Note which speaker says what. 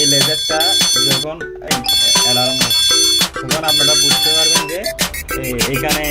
Speaker 1: এই লেজারটা যখন অ্যালার্ম তখন আপনারা বুঝতে পারবেন যে এখানে